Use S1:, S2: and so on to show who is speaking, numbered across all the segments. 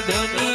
S1: don't
S2: know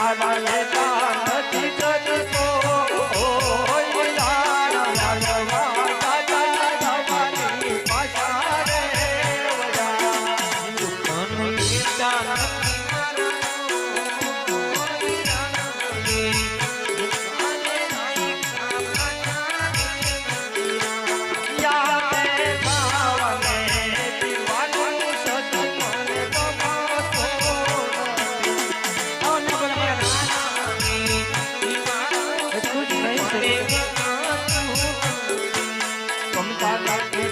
S2: મારા Bye.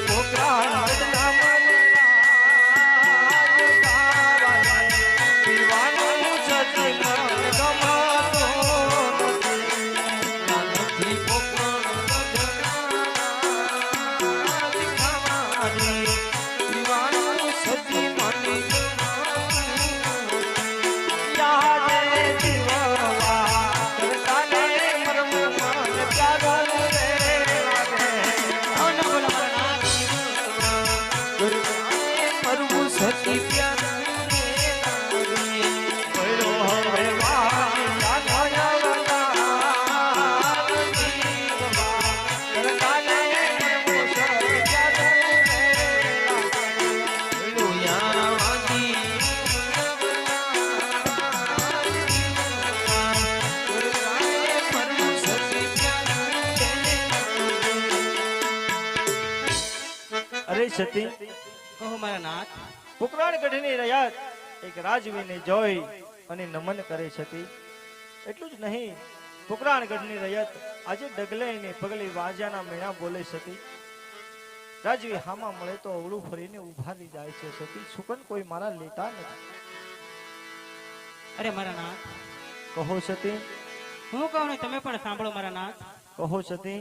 S2: અરે સતી
S3: કહો મારા નાથ
S2: પુકરાણ ગઢની રયાત એક રાજવીને જોઈ અને નમન કરે સતી એટલું જ નહીં પુકરાણ ગઢની રયત આજે ડગલે ને પગલે વાજાના મેણા બોલે સતી રાજવી હામાં મળે તો અવળું ફરીને ઊભા રહી જાય છે સતી સુકન કોઈ મારા લેતા નથી.
S3: અરે મારા નાથ
S2: કહો સતી
S3: હું કહું તમે પણ સાંભળો મારા નાથ.
S2: કહો સતી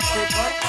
S2: સાચી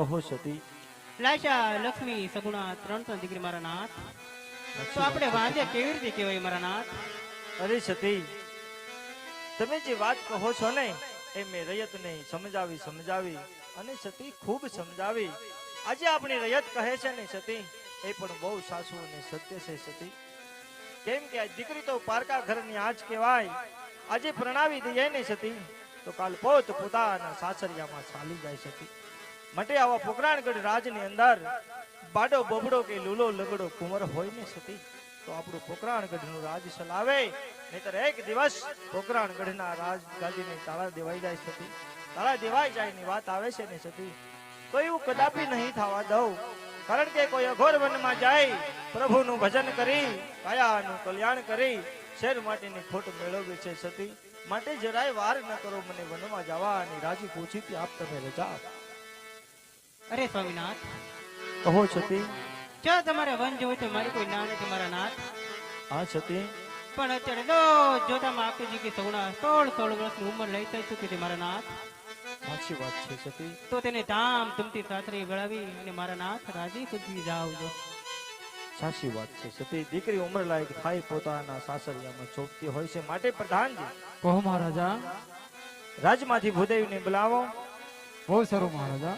S2: કહો સતી.
S3: લાશા લક્ષ્મી સગુણા ત્રણ ત્રણ દીકરી મારા નાથ. તો આપણે વાંધે કેવી રીતે કહેવાય મારા નાથ?
S2: અરે સતી તમે જે વાત કહો છો ને એ મેં રયતને સમજાવી સમજાવી અને સતી ખૂબ સમજાવી. આજે આપણી રયત કહે છે ને સતી એ પણ બહુ સાસુ અને સત્ય છે સતી. કેમ કે આ દીકરી તો પારકા ઘરની આજ કહેવાય. આજે પ્રણાવી દઈએ ને સતી તો કાલ પોત પોતાના સાસરિયામાં ચાલી જાય સતી. માટે આવા પોકરાણગઢ રાજની અંદર બાડો બબડો કે લૂલો લગડો કુંવર હોય ને સતી, તો આપણું પોકરાણગઢનું રાજ ચલાવે. નહીતર એક દિવસ પોકરાણગઢના રાજ ગાદીને તાળા દેવાઈ જાય સતી. તાળા દેવાઈ જાય ની વાત આવે છે ને સતી. તો એવું કદાપી નહીં થવા દઉં. કારણ કે કોઈ અઘોર વનમાં જાય, પ્રભુનું ભજન કરી, કાયાનું કલ્યાણ કરી, શેર માટેની ખોટ મેળવવી છે સતી. માટે જરાય વાર ન કરો મને વનમાં જવા અને રાજી પૂછીથી આપ તમે રજા.
S3: અરે સ્વામિનાથ.
S2: કહો છતી.
S3: જો તમારે વન જોવું તો મારી કોઈ ના નથી મારા નાથ.
S2: હા છતી.
S3: પણ અત્યારે તો જોતામાં આખી કે સગુણા સોળ સોળ વર્ષની ઉંમર લઈ થઈ ચૂકી છે મારા નાથ.
S2: સાચી વાત છે છતી.
S3: તો તેને ધામ ધૂમથી સાસરે ગળાવી અને મારા નાથ રાજી સુધી જાવ જો
S2: સાચી વાત છે સતી દીકરી ઉંમર લાયક થાય પોતાના સાસરિયામાં ચોપતી હોય છે. માટે પ્રધાનજી
S4: કહો મહારાજા.
S2: રાજમાંથી ભૂદેવને બોલાવો.
S4: બહુ સારું મહારાજા.